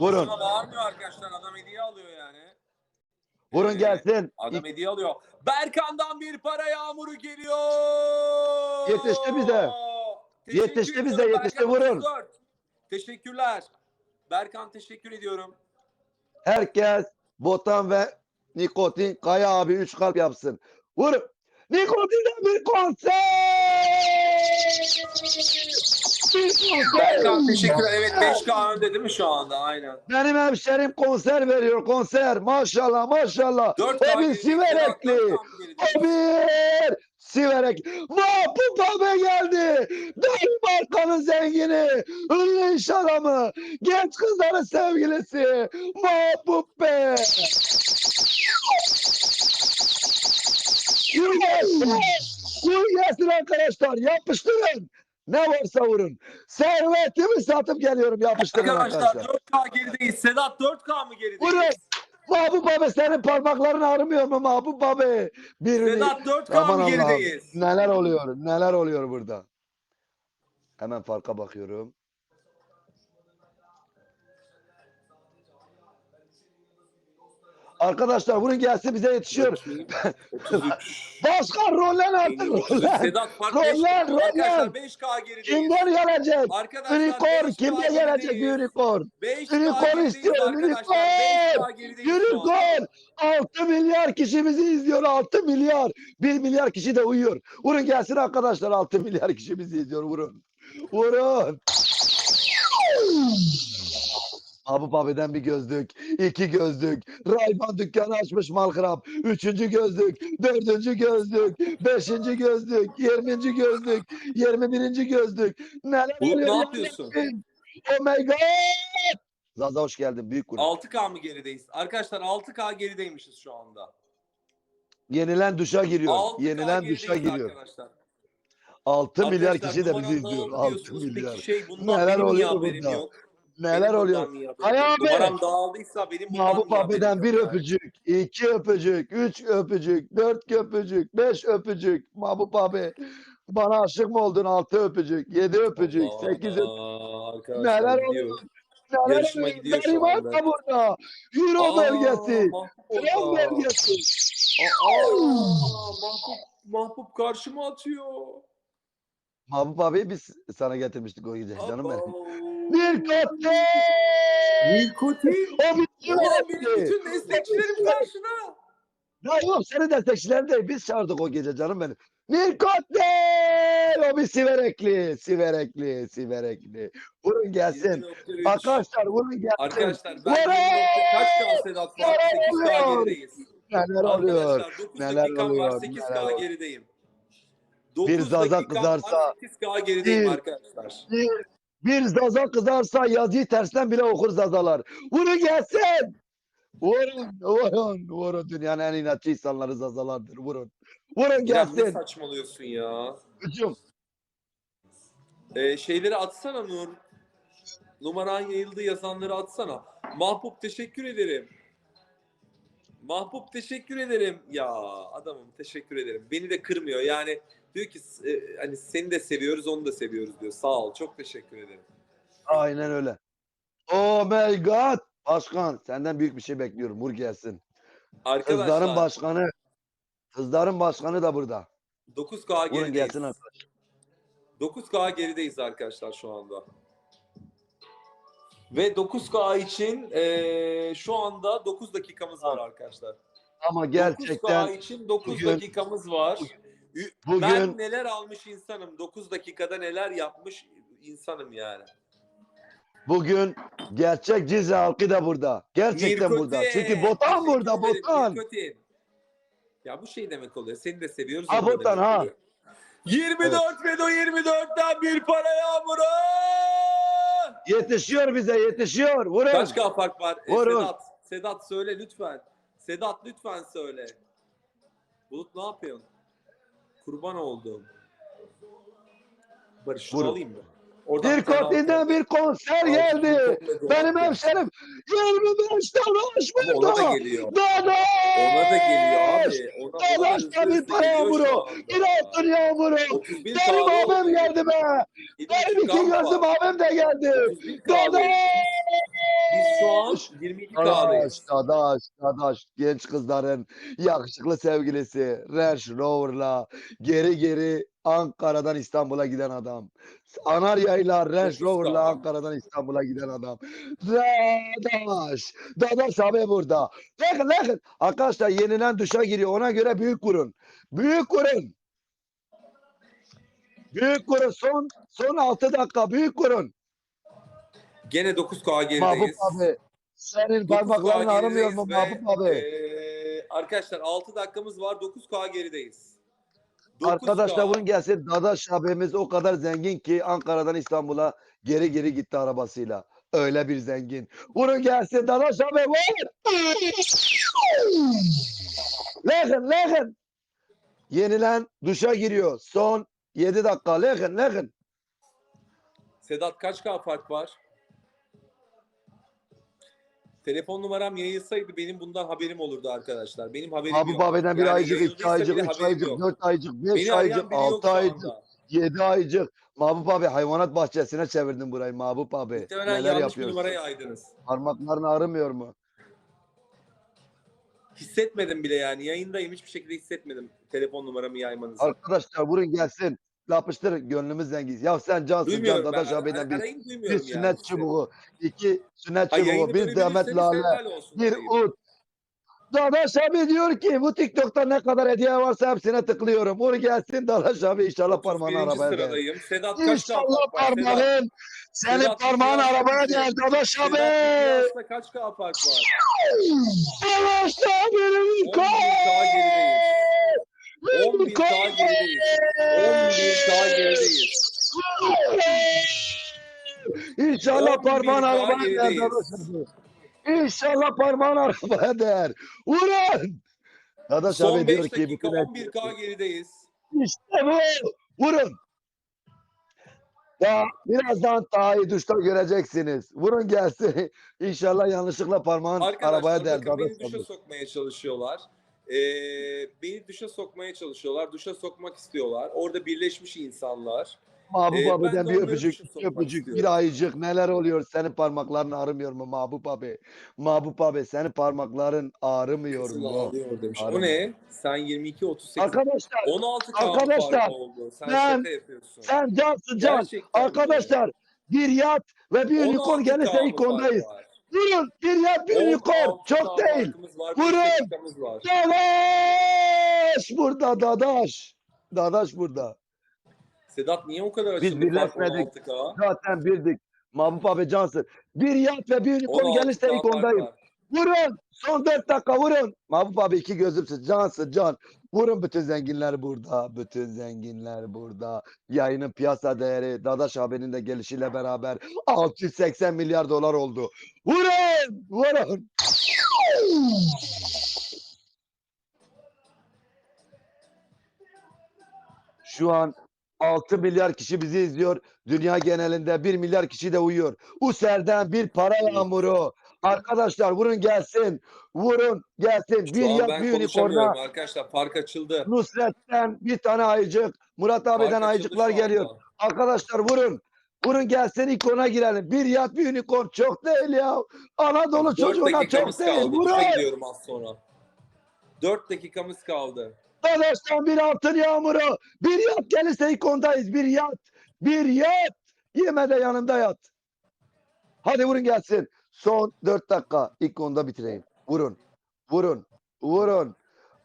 Vurun. bağırmıyor arkadaşlar. Adam hediye alıyor yani. Vurun Ee, gelsin. Adam hediye alıyor. Berkan'dan bir para yağmuru geliyor. Yetişti bize. Yetişti bize, yetişti, Berkan vurun. 34. Teşekkürler. Berkan teşekkür ediyorum. Herkes Botan ve Nikotin Kaya abi 3 kalp yapsın. Vurun. Nikotin'den bir konser. Teşekkürler. Evet 5K önde değil mi şu anda? Aynen. Benim hemşerim konser veriyor konser. Maşallah maşallah. 4K O bir. Siverekli. 4K O bir Siverek. Mahpup abi geldi. Daim arkanın zengini. Ünlü iş adamı. Genç kızların sevgilisi. Mahpup be. Vur gelsin. Vur gelsin arkadaşlar. Yapıştırın. Ne varsa vurun. Servetimi satıp geliyorum. Yapıştırın Arkadaşlar arkadaşlar. 4K gerideyiz. Sedat 4K mı gerideyiz? Vurun. Mahbub abi senin parmakların ağrımıyor mu Mahbub abi? Birini... Sedat 4K Aman mı Allah'ım. gerideyiz? Neler oluyor? Neler oluyor burada? Hemen farka bakıyorum. Arkadaşlar vurun gelsin bize yetişiyor. 33. Başkan rollen artık rollen. Sedat fark Roller, 5K. roller. Arkadaşlar 5K gerideyiz. Kimden gelecek? Arkadaşlar Unicorn 5K kimde gelecek gerideyiz. unicorn? 5K Unicorn gerideyiz istiyorum, arkadaşlar. unicorn. 5K gerideyiz şu. Unicorn 6 milyar kişi bizi izliyor 6 milyar. 1 milyar kişi de uyuyor. Vurun gelsin arkadaşlar 6 milyar kişi bizi izliyor vurun. Vurun. Abu Babi'den bir gözlük, iki gözlük, Rayban dükkanı açmış Malkrab, üçüncü gözlük, dördüncü gözlük, beşinci gözlük, yirminci gözlük, yirmi birinci gözlük. Neler oluyor ne ya yapıyorsun? Oh my god! Zaza hoş geldin büyük grup. 6K mı gerideyiz? Arkadaşlar 6K gerideymişiz şu anda. Yenilen duşa giriyor. 6K Yenilen duşa giriyor. Arkadaşlar. 6 milyar kişi de bizi izliyor. dağıldı 6 diyorsunuz. milyar. Şey bundan Neler oluyor burada? yok? Neler Benim oluyor? Hay abi. Numaram dağıldıysa benim haberim abiden bir öpücük, iki öpücük, üç öpücük, dört öpücük, beş öpücük. Mahbub abi bana aşık mı oldun? Altı öpücük, yedi öpücük, Aa, sekiz öpücük. Neler oluyor? Neler Yarışma gidiyor şu anda. da burada. Euro Aa. Mahmut Tren orada. bölgesi. Aa, Mahmut, Mahmut karşıma atıyor. Mahbub abi biz sana getirmiştik o gece canım benim. Abo. Nikotin! Nikotin. O benim bütün destekçilerim karşına. Ya yok senin destekçilerin değil. Biz çağırdık o gece canım benim. Nikotin! O bir siverekli, siverekli, siverekli. Vurun gelsin. 20.3. Arkadaşlar vurun gelsin. Arkadaşlar ben Vurun! 20 kaç K Sedat 8K oluyor? gerideyiz. Neler oluyor? Arkadaşlar 9 Neler oluyor? var 8K Neler oluyor? gerideyim. Bir 9 zaza dakikam var, kızarsa- 8K gerideyim Bir- arkadaşlar. Bir, bir zaza kızarsa yazıyı tersten bile okur zazalar. Vurun gelsin. Vurun, vurun, vurun. Dünyanın en inatçı insanları zazalardır. Vurun. Vurun ne gelsin. saçmalıyorsun ya? Hücum. Ee, şeyleri atsana Nur. Numaran yayıldı yazanları atsana. Mahbub teşekkür ederim. Mahbub teşekkür ederim. Ya adamım teşekkür ederim. Beni de kırmıyor. Yani diyor ki e, hani seni de seviyoruz onu da seviyoruz diyor. Sağ ol. Çok teşekkür ederim. Aynen öyle. Oh my god. Başkan senden büyük bir şey bekliyorum. Vur gelsin. Arkadaşlar Kızların başkanı. Kızların başkanı da burada. 9K Vurun gerideyiz. gelsin arkadaşlar. 9K gerideyiz arkadaşlar şu anda. Ve 9K için e, şu anda 9 dakikamız var arkadaşlar. Ama 9K gerçekten için 9 bugün- dakikamız var. Ü- bugün Ben neler almış insanım. 9 dakikada neler yapmış insanım yani. bugün gerçek Cizre halkı da burada. Gerçekten Nikotin, burada. Çünkü Botan burada. Botan. Ya bu şey demek oluyor. Seni de seviyoruz. Ha, Botan, ha. oluyor. 24 ve 24'ten bir para yağmuru. Yetişiyor bize yetişiyor. Vurun. K fark var? E, Vurun. Sedat, Sedat söyle lütfen. Sedat lütfen söyle. Bulut ne yapıyorsun? Kurban oldum. Barış şunu Vurun. alayım mı? Oradan Bir konser Al, geldi. Benim hemşerim 25 tane aş Ama ona da geliyor. Dadaş. Ona da geliyor abi. Ona, da Dadaş hızlı da bir para yağmuru. Bir altın yağmuru. 31 Benim abim geldi be. Benim iki gözüm abim de geldi. 31 K'dayız. Dadaş. Biz şu an 22 Dadaş, K'dayız. dadaş, dadaş. Genç kızların yakışıklı sevgilisi Range Rover'la geri geri Ankara'dan İstanbul'a giden adam. Anarya'yla Range Rover'la. Ankara'dan İstanbul'a giden adam. Dadaş. Dadaş abi burada. Bakın bakın. Arkadaşlar yenilen duşa giriyor. Ona göre büyük kurun. Büyük kurun. Büyük kurun. Son son 6 dakika büyük kurun. Gene 9K Mahmut gerideyiz. abi. Senin 9K parmakların ağrımıyor mu ve, abi? eee, arkadaşlar 6 dakikamız var. 9K gerideyiz. 9K. Arkadaşlar bunun gelsin Dadaş abimiz o kadar zengin ki Ankara'dan İstanbul'a geri geri gitti arabasıyla. Öyle bir zengin. Bunun gelsin Dadaş abi var. Lekın lekın. Yenilen duşa giriyor. Son 7 dakika. Lekın lekın. Sedat kaç K fark var? Telefon numaram yayılsaydı benim bundan haberim olurdu arkadaşlar. Benim haberim Abi yok. babeden bir Yani aycık, iki aycık, üç aycık, yok. dört aycık, beş Beni aycık, altı aycık, anda. yedi aycık. Mahbup abi hayvanat bahçesine çevirdin burayı Mahbup abi. Muhtemelen Neler yanlış bir yapıyorsun? numarayı aydınız. Parmakların ağrımıyor mu? Hissetmedim bile yani. Yayındayım hiçbir şekilde hissetmedim telefon numaramı yaymanızı. Arkadaşlar vurun gelsin. Yapıştır gönlümüz zengin. Ya sen cansın can. Dadaş abiden bir, bir yani. sünnet çubuğu, iki sünnet Ha, çubuğu, bir Demet Lale, bir ut. Dadaş abi diyor ki bu TikTok'ta ne kadar hediye varsa hepsine tıklıyorum. Vur gelsin Dadaş abi inşallah parmağını 31. arabaya sıradayım. Sedat kaç K İnşallah? Sedat, parmağın senin Sedat, parmağın Sedat, arabaya Sedat, değer Dadaş Sedat abi. Kıyas'ta kaç K fark var? Dadaş abinin 11K gerideyiz. 11K gerideyiz. 11K gerideyiz. İnşallah 11 parmağın daha arabaya değer. İnşallah parmağın arabaya değer. Vurun. Dadaş Son abi 5 diyor ki dakika bütün 11K gerideyiz. İşte bu. Vurun. Ya birazdan daha iyi duşta göreceksiniz. Vurun gelsin. İnşallah yanlışlıkla parmağın arabaya Arkadaşlar değer. bakın beni Dadaş duşa abi. sokmaya çalışıyorlar. Ee, beni duşa sokmaya çalışıyorlar. Duşa sokmak istiyorlar. Orada birleşmiş insanlar. Mahbub Ee, abiden de bir öpücük, öpücük, istiyorum. bir ayıcık. Neler oluyor? Senin parmakların ağrımıyor mu Mahbub abi? Mahbub abi senin parmakların ağrımıyor mu? ağlıyor demiş. O Ağrımıyor. ne? Sen 22 38 Arkadaşlar 16 K Arkadaşlar, oldu. Sen ben- şaka yapıyorsun. sen cansın can. Gerçekten Arkadaşlar bir yat ve bir unicorn 16 gelirse K mı ilk ondayız. fark var? Vurun bir yat bir 16 unicorn. Çok değil. var, Vurun! Dadaş burada Dadaş. Dadaş burada. Sedat niye o kadar Biz birleşmedik. 16K? Zaten bildik. Mahbub abi cansın. Bir yat ve bir unicorn 16 gelirse K Vurun. Son dört dakika vurun. Mahbub abi iki gözümsün. Cansın can. Vurun bütün zenginler burada. Bütün zenginler burada. Yayının piyasa değeri Dadaş abinin de gelişiyle beraber 680 milyar dolar oldu. Vurun. Vurun. Şu an 6 milyar kişi bizi izliyor. Dünya genelinde 1 milyar kişi de uyuyor. User'den bir para yağmuru. Arkadaşlar vurun gelsin. Vurun gelsin. Şu bir ben bir unicorn'a. arkadaşlar. Fark açıldı. Nusret'ten bir tane ayıcık. Murat abiden ayıcıklar geliyor. anda. Arkadaşlar vurun. Vurun gelsin ikona girelim. Bir yat bir unicorn çok değil ya. Anadolu Dört çocuğuna çok değil. kaldı. Vurun. Gidiyorum az sonra. 4 dakikamız kaldı. Dadaş'tan bir altın yağmuru. Bir yat gelirse ikondayız. Bir yat. Bir yat. Yeme de yanında yat. Hadi vurun gelsin. Son 4 dakika. İlk onda bitireyim. Vurun. Vurun. Vurun.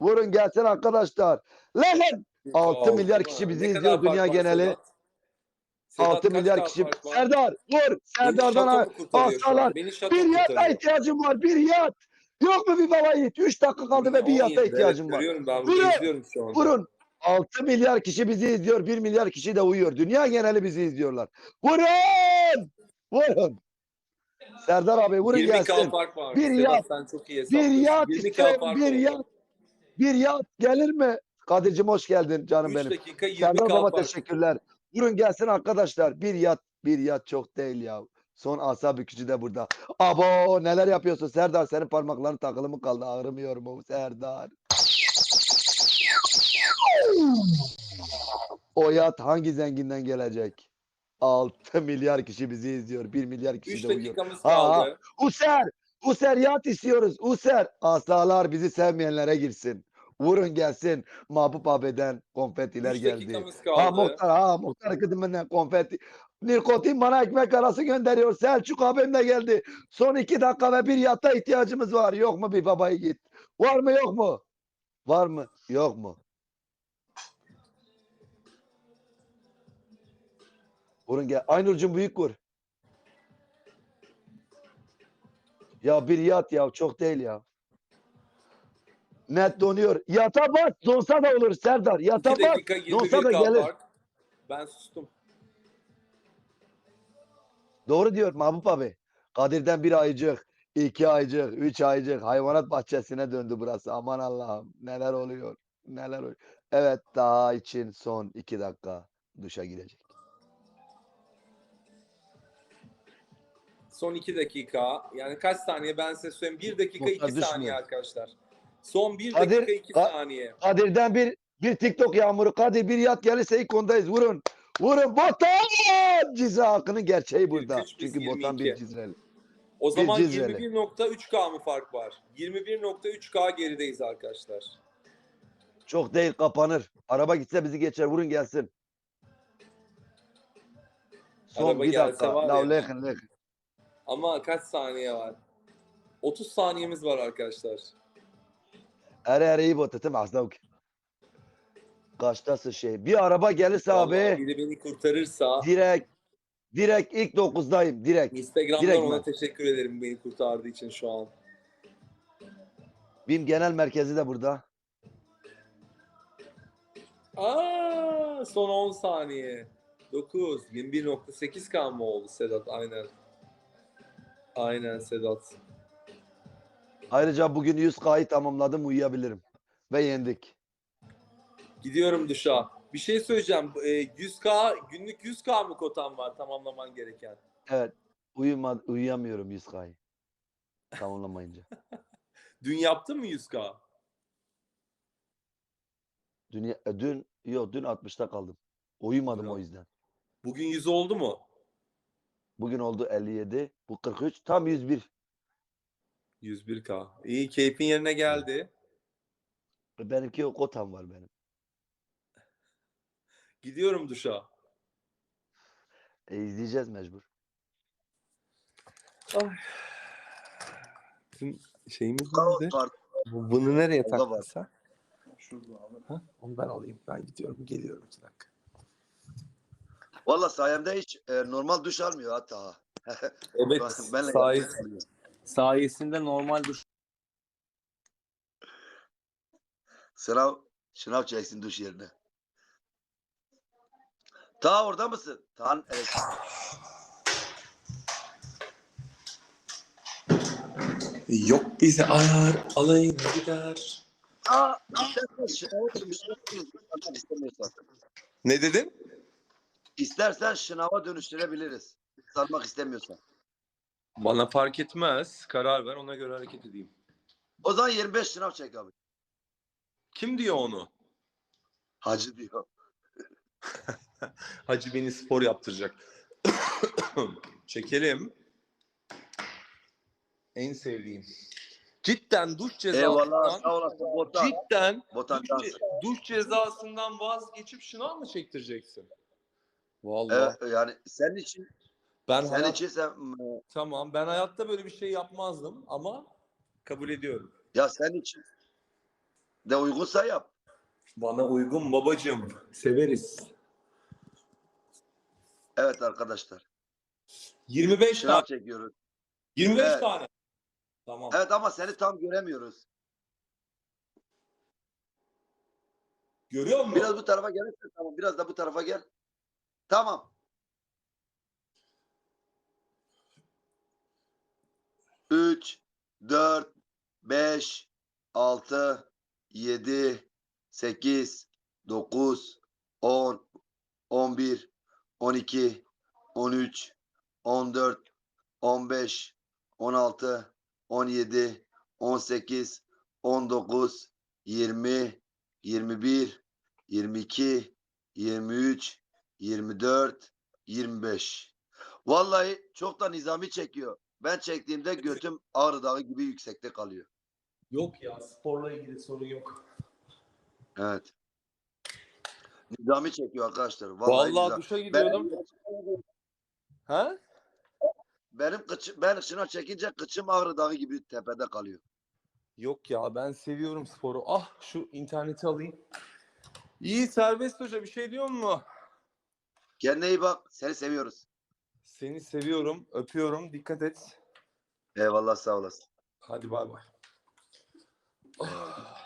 Vurun gelsin arkadaşlar. Lan! Altı Aa, milyar ne kişi bizi izliyor dünya geneli. Sedat? Sedat, 6 kaç milyar kişi. Serdar vur. Serdar'dan şato Bir yata ihtiyacım var. Bir yat. Yok mu bir baba yiğit? 3 dakika kaldı ve bir yata 17'de, ihtiyacım var. Vurun! Vurun. 6 milyar kişi bizi izliyor. 1 milyar kişi de uyuyor. Dünya geneli bizi izliyorlar. Vurun! Vurun. Serdar abi vurun 20K gelsin. fark var. Bir Sedat yat. sen çok iyi Bir yat 20K istiyorum. fark Bir oldu. yat. Bir yat gelir mi? Kadir'cim hoş geldin canım 3 benim. dakika 20K Serdar baba fark. teşekkürler. Vurun gelsin arkadaşlar. Bir yat. Bir yat çok değil ya. Son asa bükücü de burada. Abo neler yapıyorsun Serdar? Senin parmakların takılı mı kaldı? Ağrımıyor mu Serdar? O yat hangi zenginden gelecek? 6 milyar kişi bizi izliyor. 1 milyar kişi 3 de uyuyor. dakikamız Ha, kaldı. User! User yat istiyoruz. User! Asalar bizi sevmeyenlere girsin. Vurun gelsin. Mahbub abiden konfetiler 3 geldi. dakikamız Ha muhtar ha muhtar kıdımından konfeti. Nikotin bana ekmek arası gönderiyor. Selçuk abim de geldi. Son iki dakika ve bir yatta ihtiyacımız var. Yok mu bir babayı git. Var mı yok mu? Var mı? Yok mu? Vurun gel. Aynur'cum büyük kur. Ya bir yat ya çok değil ya. Net donuyor. Yata bas donsa da olur Serdar. 2 Yata bas dakika donsa 21 da gelir. fark. Ben sustum. Doğru diyor Mahmut abi. Kadir'den bir aycık, iki aycık, üç aycık hayvanat bahçesine döndü burası. Aman Allah'ım neler oluyor, neler oluyor. Evet daha için son iki dakika duşa girecek. Son 2 dakika. Yani kaç saniye ben size söyleyeyim. 1 dakika Muhtar 2 saniye arkadaşlar. Son 1 Kadir, dakika 2 Ka- saniye. Kadir'den bir bir TikTok yağmuru. Kadir bir yat gelirse ilk ondayız. Vurun. Vurun. Botan! Cizre hakkının gerçeği burada. 43 biz Çünkü Botan bir 22. Cizreli. O zaman Cizreli. 21.3K mı fark var? 21.3K gerideyiz arkadaşlar. Çok değil kapanır. Araba gitse bizi geçer. Vurun gelsin. Son Araba bir dakika. var ya. Lekin. Ama kaç saniye var? 30 saniyemiz var arkadaşlar. Ere ere iyi botu değil mi Aslavk? Kaçtasın şey. Bir araba gelirse Vallahi abi biri beni kurtarırsa direkt direkt ilk dokuzdayım direkt. Instagram'dan direkt ona ben. teşekkür ederim beni kurtardığı için şu an. BİM genel merkezi de burada. Aa, son 10 saniye. 9, 21.8K mı oldu Sedat? Aynen. Aynen Sedat. Ayrıca bugün 100K'yı tamamladım uyuyabilirim. Ve yendik. Gidiyorum duşa. Bir şey söyleyeceğim. Ee, 100K, günlük 100K mı kotan var tamamlaman gereken? Evet. Uyuma, uyuyamıyorum 100K'yı. Tamamlamayınca. Dün yaptın mı 100K? Dünya, e, dün yok dün 60'ta kaldım. Uyumadım Bravo. o yüzden. Bugün 100 oldu mu? Bugün oldu 57. Bu 43. Tam 101. 101K. İyi keyfin yerine geldi. Benimki o kotam var benim. Gidiyorum duşa. E, izleyeceğiz mecbur. Bizim şeyimiz nerede? Bu- Bunu nereye taktın sen? Şurada abi. Ha? Onu ben alayım. Ben gidiyorum. Geliyorum iki dakika. Valla sayemde hiç e, normal duş almıyor hatta. Evet. Benle sayes- geldim. sayesinde normal duş. Sınav, sınav çeksin duş yerine. Ta orada mısın? Tan evet. Yok bizi arar, alayım gider. Aa, sınava dönüştürebiliriz. İstemiyorsan. Ne dedin? İstersen sınava dönüştürebiliriz. Salmak istemiyorsan. Bana fark etmez. Karar ver ona göre hareket edeyim. O zaman 25 sınav çek abi. Kim diyor onu? Hacı diyor. Hacı beni spor yaptıracak. Çekelim. En sevdiğim. Cidden duş Eyvallah cezasından sağ olasın. Botan. cidden Botan duş, duş cezasından vazgeçip şınav mı çektireceksin? Vallahi Evet, yani senin için ben senin hayat- için sen tamam ben hayatta böyle bir şey yapmazdım ama kabul ediyorum. ya senin için de uygunsa yap. Bana uygun babacığım. Severiz. Evet arkadaşlar. 25 Sınav tane. çekiyoruz. 25 Evet. tane. Tamam. Evet ama seni tam göremiyoruz. Görüyor musun? Biraz bu tarafa gelirsen tamam. Biraz da bu tarafa gel. Tamam. Üç, dört, beş, altı, yedi, sekiz, dokuz, on, on bir, on iki, on üç, on dört, on beş, on altı, on yedi, on sekiz, on dokuz, yirmi, yirmi bir, 22, 23, 24, 25. Vallahi çok da nizami çekiyor. Ben çektiğimde götüm Ağrı Dağı gibi yüksekte kalıyor. Yok ya sporla ilgili sorun yok. Evet. Nizami çekiyor arkadaşlar. Vallahi, Vallahi duşa gidiyordum. Benim, Ha? benim kıçı, ben şuna çekince kıçım Ağrı Dağı gibi tepede kalıyor. Yok ya ben seviyorum sporu. Ah şu interneti alayım. İyi serbest hoca bir şey diyor mu? Kendine iyi bak. Seni seviyoruz. Seni seviyorum, öpüyorum. Dikkat et. Eyvallah sağ olasın. Hadi bay bay. Ah.